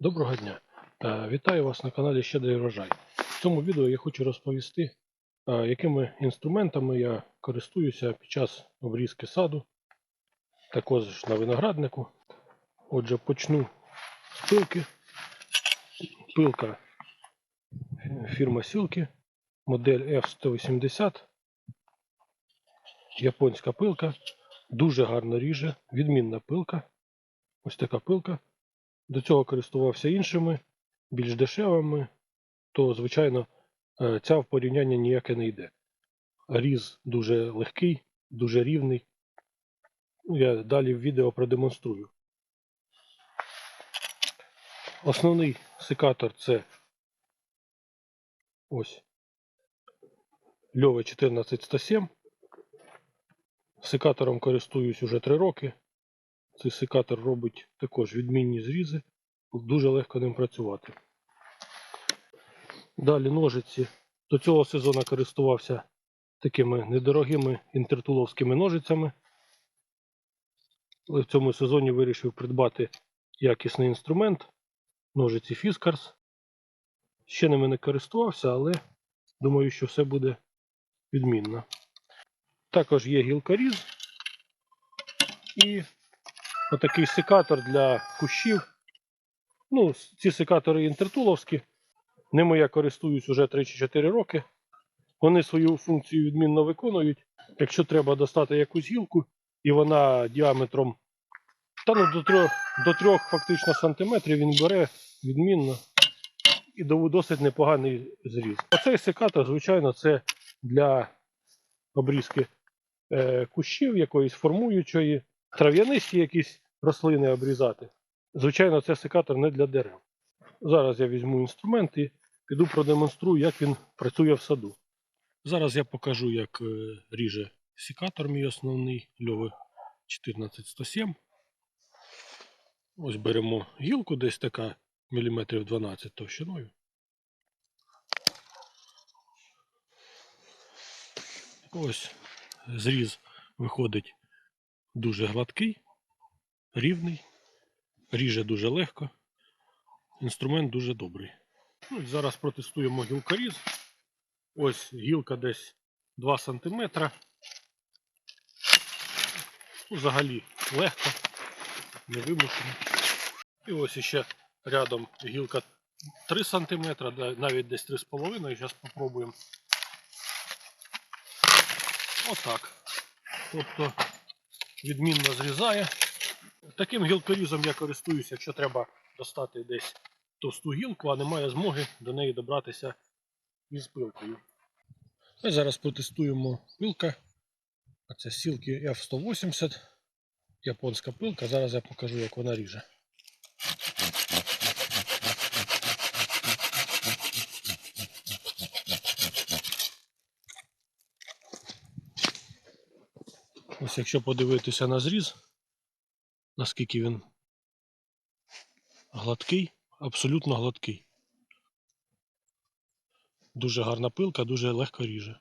Доброго дня! Е, Вітаю вас на каналі Щедрий врожай. В цьому відео я хочу розповісти, е, якими інструментами я користуюся під час обрізки саду, також на винограднику. Отже, почну з пилки. Пилка фірма Сілки, модель F180. Японська пилка. Дуже гарно ріже, відмінна пилка. Ось така пилка. До цього користувався іншими, більш дешевими, то, звичайно, е, ця в порівняння ніяке не йде. Різ дуже легкий, дуже рівний. Ну, Я далі в відео продемонструю. Основний секатор це ось Льове 14107. Секатором користуюсь уже 3 роки. Цей секатор робить також відмінні зрізи. Дуже легко ним працювати. Далі ножиці. До цього сезону користувався такими недорогими інтертуловськими ножицями. Але в цьому сезоні вирішив придбати якісний інструмент. Ножиці Fiskars. Ще ними не користувався, але думаю, що все буде відмінно. Також є гілкоріз і отакий секатор для кущів. Ну, ці секатори інтертуловські. Ними я користуюсь уже 3 чи 4 роки. Вони свою функцію відмінно виконують. Якщо треба достати якусь гілку, і вона діаметром та ну, до 3, до 3 фактично сантиметрів він бере відмінно і досить непоганий зріз. Оцей секатор, звичайно, це для обрізки е, кущів якоїсь формуючої, трав'янисті якісь рослини обрізати. Звичайно, це секатор не для дерев. Зараз я візьму інструмент і піду продемонструю, як він працює в саду. Зараз я покажу, як е, ріже секатор мій основний льови 14107. Ось беремо гілку десь така міліметрів 12 товщиною. Ось зріз виходить дуже гладкий, рівний, ріже дуже легко. Інструмент дуже добрий. Ну, зараз протестуємо гілкоріз. Ось гілка десь 2 см. Ну, взагалі легко, невимушено. І ось іще рядом гілка 3 см, навіть десь 3,5 Зараз спробуємо. Отак. Тобто відмінно зрізає. Таким гілкорізом я користуюся, якщо треба достати десь товсту гілку, а немає змоги до неї добратися із пилкою. Ми зараз протестуємо пилка. Це сілки F180. Японська пилка. Зараз я покажу, як вона ріже. Ось якщо подивитися на зріз, наскільки він гладкий, абсолютно гладкий. Дуже гарна пилка, дуже легко ріже.